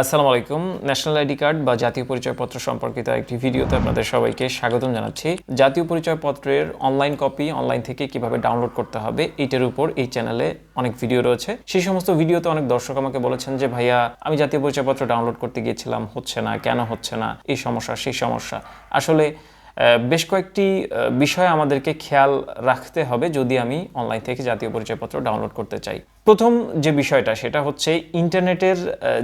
আসসালামু আলাইকুম। National ID card বা জাতীয় পরিচয়পত্র সম্পর্কিত একটি ভিডিওতে আপনাদের সবাইকে স্বাগতম জানাচ্ছি। জাতীয় পরিচয়পত্রের অনলাইন কপি অনলাইন থেকে কীভাবে ডাউনলোড করতে হবে এইটার উপর এই চ্যানেলে অনেক ভিডিও রয়েছে। সেই সমস্ত ভিডিওতে অনেক দর্শক আমাকে বলেছেন যে, ভাইয়া, আমি জাতীয় পরিচয়পত্র ডাউনলোড করতে গিয়েছিলাম, হচ্ছে না, কেন হচ্ছে না? এই সমস্যা, সেই সমস্যা। আসলে বেশ কয়েকটি বিষয় আমাদেরকে খেয়াল রাখতে হবে যদি আমি অনলাইন থেকে জাতীয় পরিচয়পত্র ডাউনলোড করতে চাই। প্রথম যে বিষয়টা, সেটা হচ্ছে ইন্টারনেটের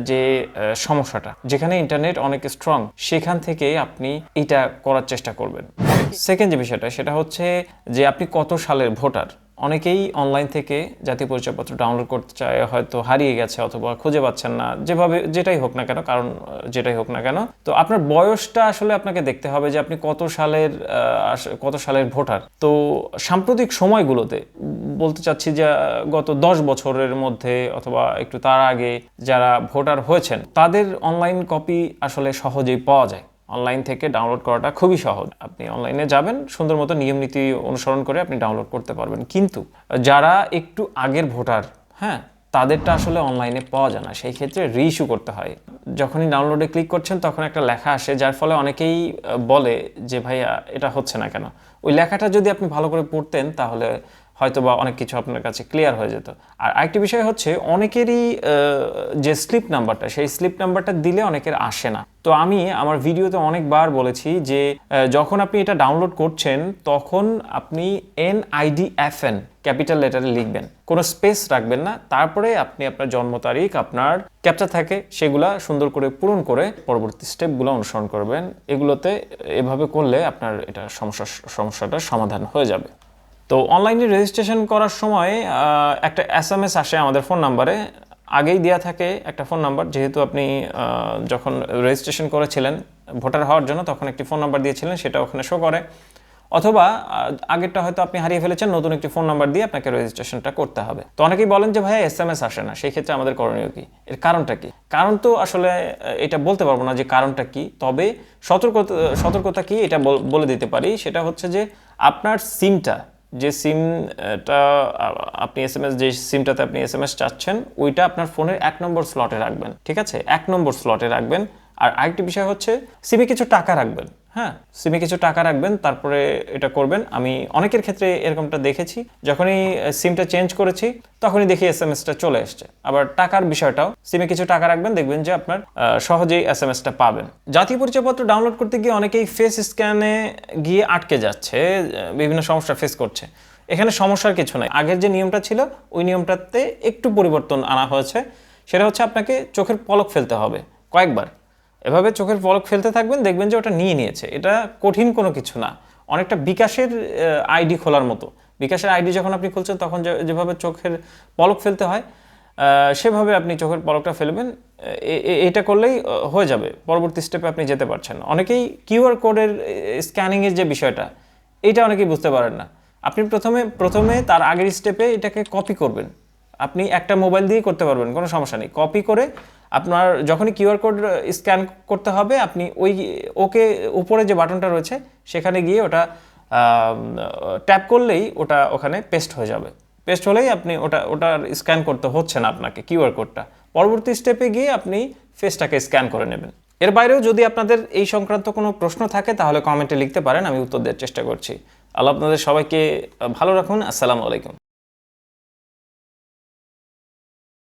যে সমস্যাটা। যেখানে ইন্টারনেট অনেক স্ট্রং সেখান থেকে আপনি এটা করার চেষ্টা করবেন। সেকেন্ড যে বিষয়টা, সেটা হচ্ছে যে আপনি কত সালের ভোটার? অনেকেই অনলাইন থেকে জাতীয় পরিচয়পত্র ডাউনলোড করতে চায়, হয়তো হারিয়ে গেছে অথবা খুঁজে পাচ্ছেন না। যেভাবে, যেটাই হোক না কেন, কারণ যেটাই হোক না কেন। তো আপনার বয়সটা আসলে আপনাকে দেখতে হবে যে আপনি কত সালের কত সালের ভোটার। তো সাম্প্রতিক সময়গুলোতে বলতে চাচ্ছি যে গত দশ বছরের মধ্যে অথবা একটু তার আগে যারা ভোটার হয়েছেন, তাদের অনলাইন কপি আসলে সহজেই পাওয়া যায়। অনলাইন থেকে ডাউনলোড করাটা খুবই সহজ। আপনি অনলাইনে যাবেন, সুন্দর মতো নিয়ম নীতি অনুসরণ করে আপনি ডাউনলোড করতে পারবেন। কিন্তু যারা একটু আগের ভোটার হ্যাঁ তাদেরটা আসলে অনলাইনে পাওয়া যায় না। সেই ক্ষেত্রে রিইস্যু করতে হয়। যখনই ডাউনলোডে ক্লিক করছেন, তখন একটা লেখা আসে, যার ফলে অনেকেই বলে যে, ভাইয়া, এটা হচ্ছে না কেন? ওই লেখাটা যদি আপনি ভালো করে পড়তেন, তাহলে হয়তো বা অনেক কিছু আপনার কাছে ক্লিয়ার হয়ে যেত। আর আরেকটি বিষয় হচ্ছে, অনেকেরই যে স্লিপ নাম্বারটা সেই স্লিপ নাম্বারটা দিলে অনেকের আসে না। তো আমি আমার ভিডিওতে অনেকবার বলেছি যে যখন আপনি এটা ডাউনলোড করছেন, তখন আপনি N ID F N capital লেটারে লিখবেন। কোনো স্পেস রাখবেন না। তারপরে আপনি আপনার জন্ম তারিখ, আপনার ক্যাপচা থাকে, সেগুলা সুন্দর করে পূরণ করে পরবর্তী স্টেপগুলো অনুসরণ করবেন। এগুলোতে এভাবে করলে আপনার এটা সমস্যা, সমস্যাটার সমাধান হয়ে যাবে। তো অনলাইনে রেজিস্ট্রেশন করার সময় একটা এস এম এস আসে আমাদের ফোন নাম্বারে আগেই দেওয়া থাকে একটা ফোন নাম্বার যেহেতু আপনি যখন রেজিস্ট্রেশন করেছিলেন ভোটার হওয়ার জন্য, তখন একটি ফোন নাম্বার দিয়েছিলেন, সেটা ওখানে শো করে। অথবা আগেরটা হয়তো আপনি হারিয়ে ফেলেছেন, নতুন একটি ফোন নাম্বার দিয়ে আপনাকে রেজিস্ট্রেশনটা করতে হবে। তো অনেকেই বলেন যে ভাই এস এম এস আসে না। সেই ক্ষেত্রে আমাদের করণীয় কী? এর কারণটা কি? কারণ তো আসলে এটা বলতে পারব না যে কারণটা কি। তবে সতর্কতা সতর্কতা কি? এটা বলে দিতে পারি। সেটা হচ্ছে যে, আপনার সিমটা যে সিমটা আপনি এস এম এস যে সিমটাতে আপনি এস এম এস চাচ্ছেন, ওইটা আপনার ফোনের এক নম্বর স্লটে রাখবেন, ঠিক আছে? এক নম্বর স্লটে রাখবেন। আর আরেকটি বিষয় হচ্ছে, সিমে কিছু টাকা রাখবেন। হ্যাঁ সিমে কিছু টাকা রাখবেন, তারপরে এটা করবেন। আমি অনেকের ক্ষেত্রে এরকমটা দেখেছি। যখনই সিমটা চেঞ্জ করেছি, তখনই দেখি এস এম এসটা চলে এসছে। আবার টাকার বিষয়টাও, সিমে কিছু টাকা রাখবেন, দেখবেন যে আপনার সহজেই এস এম এসটা পাবেন। জাতীয় পরিচয়পত্র ডাউনলোড করতে গিয়ে অনেকেই ফেস স্ক্যানে গিয়ে আটকে যাচ্ছে বিভিন্ন সমস্যা ফেস করছে। এখানে সমস্যার কিছু নাই। আগের যে নিয়মটা ছিল, ওই নিয়মটাতে একটু পরিবর্তন আনা হয়েছে। সেটা হচ্ছে আপনাকে চোখের পলক ফেলতে হবে। কয়েকবার। এভাবে চোখের পলক ফেলতে থাকবেন, দেখবেন যে ওটা নিয়ে নিয়েছে। এটা কঠিন কোনো কিছু না। অনেকটা বিকাশের আইডি খোলার মতো। বিকাশের আইডি যখন আপনি খুলছেন, তখন যেভাবে চোখের পলক ফেলতে হয় সেভাবে আপনি চোখের পলকটা ফেলবেন। এটা করলেই হয়ে যাবে। পরবর্তী স্টেপে আপনি যেতে পারছেন অনেকেই কিউআর কোডের স্ক্যানিংয়ের যে বিষয়টা এটা অনেকেই বুঝতে পারেন না। আপনি প্রথমে প্রথমে তার আগের স্টেপে এটাকে কপি করবেন। আপনি একটা মোবাইল দিয়ে করতে পারবেন, কোনো সমস্যা নেই। কপি করে আপনার যখনই কিউআর কোড স্ক্যান করতে হবে, আপনি ওই ওকে উপরে যে বাটনটা রয়েছে, সেখানে গিয়ে ওটা ট্যাপ করলেই ওটা ওখানে পেস্ট হয়ে যাবে। পেস্ট হলেই আপনি ওটা ওটার স্ক্যান করতে হচ্ছে না আপনাকে কিউআর কোডটা। পরবর্তী স্টেপে গিয়ে আপনি ফেসটাকে স্ক্যান করে নেবেন। এর বাইরেও যদি আপনাদের এই সংক্রান্ত কোনো প্রশ্ন থাকে, তাহলে কমেন্টে লিখতে পারেন, আমি উত্তর দেওয়ার চেষ্টা করছি। আল্লাহ আপনাদের সবাইকে ভালো রাখুন। আসসালামু আলাইকুম।